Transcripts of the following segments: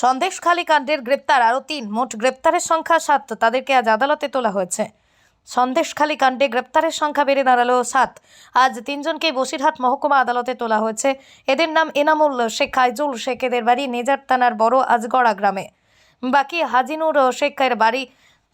সন্দেশখালী কাণ্ডের গ্রেপ্তার আরও তিন। মোট গ্রেপ্তারের সংখ্যা সাত। তাদেরকে আজ আদালতে তোলা হয়েছে। সন্দেশখালী কাণ্ডে গ্রেপ্তারের সংখ্যা বেড়ে দাঁড়াল সাত। আজ তিনজনকে বসিরহাট মহকুমা আদালতে তোলা হয়েছে। এদের নাম এনামুল শেখ আইজুল শেখ এদের বাড়ি নেজার থানার বড় আজগড়া গ্রামে। বাকি হাজিনুর শেখের বাড়ি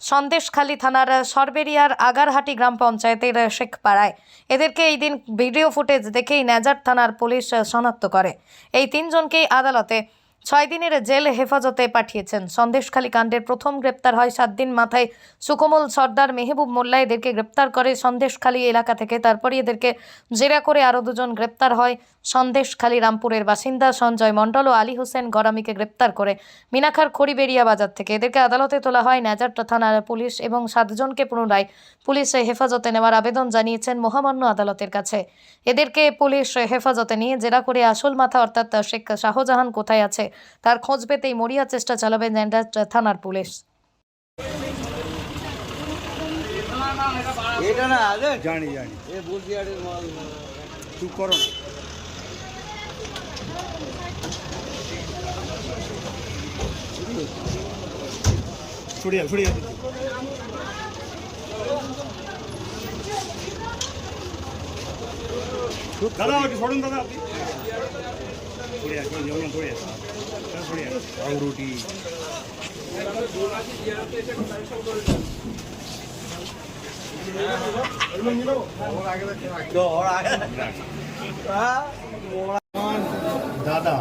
সন্দেশখালী থানার সরবেরিয়ার আগারহাটি গ্রাম পঞ্চায়েতের শেখপাড়ায়। এদেরকে এই দিন ভিডিও ফুটেজ দেখেই নেজার থানার পুলিশ শনাক্ত করে। এই তিনজনকেই আদালতে ছয় দিনের জেল হেফাজতে পাঠিয়েছেন। সন্দেশখালী কাণ্ডের প্রথম গ্রেপ্তার হয় সাত দিন মাথায়। সুকমল সর্দার মেহবুব মোল্লা এদেরকে গ্রেপ্তার করে সন্দেশখালী এলাকা থেকে। তারপরে এদেরকে জেরা করে আরও দুজন গ্রেপ্তার হয়। সন্দেশখালী রামপুরের বাসিন্দা সঞ্জয় মণ্ডল ও আলী হোসেন গরামিকে গ্রেপ্তার করে মিনাখার খড়িবেড়িয়া বাজার থেকে। এদেরকে আদালতে তোলা হয় নাজারটা থানার পুলিশ এবং সাতজনকে পুনরায় পুলিশে হেফাজতে নেওয়ার আবেদন জানিয়েছেন মহামান্য আদালতের কাছে। এদেরকে পুলিশ হেফাজতে নিয়ে জেরা করে আসল মাথা অর্থাৎ শেখ শাহজাহান কোথায় আছে তার খোঁজ পেতেই মরিয়া চেষ্টা চালাবে ন্যান্ডার থানার পুলিশ। এটা না জানি জানি। এ বুলদিয়ারের মাল। চুপ করো না। ছড়িয়ে ছড়িয়ে দাদা একটু সরুন দাদা। আপনি ছড়িয়ে ছড়িয়ে ছড়িয়ে ছড়িয়ে রুটি ওর আগে হ্যাঁ দাদা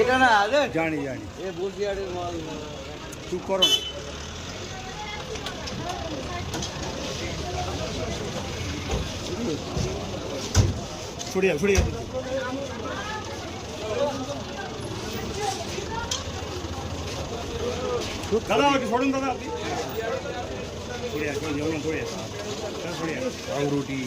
এটা না আরে জানি জানি। এ বুলদিয়ারের মাল চুপ করো না। ছড়িয়ে ছড়িয়ে দাদা একটু সরুন দাদা। আপনি ছড়িয়ে ছড়িয়ে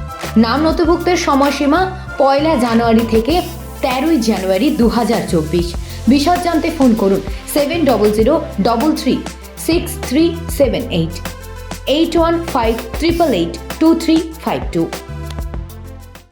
নাম নথিভুক্তের সময়সীমা পয়লা জানুয়ারি থেকে তেরোই জানুয়ারি দু হাজার চব্বিশ। বিশদ জানতে ফোন করুন seven double zero double three six three seven eight eight one five triple eight two three five two.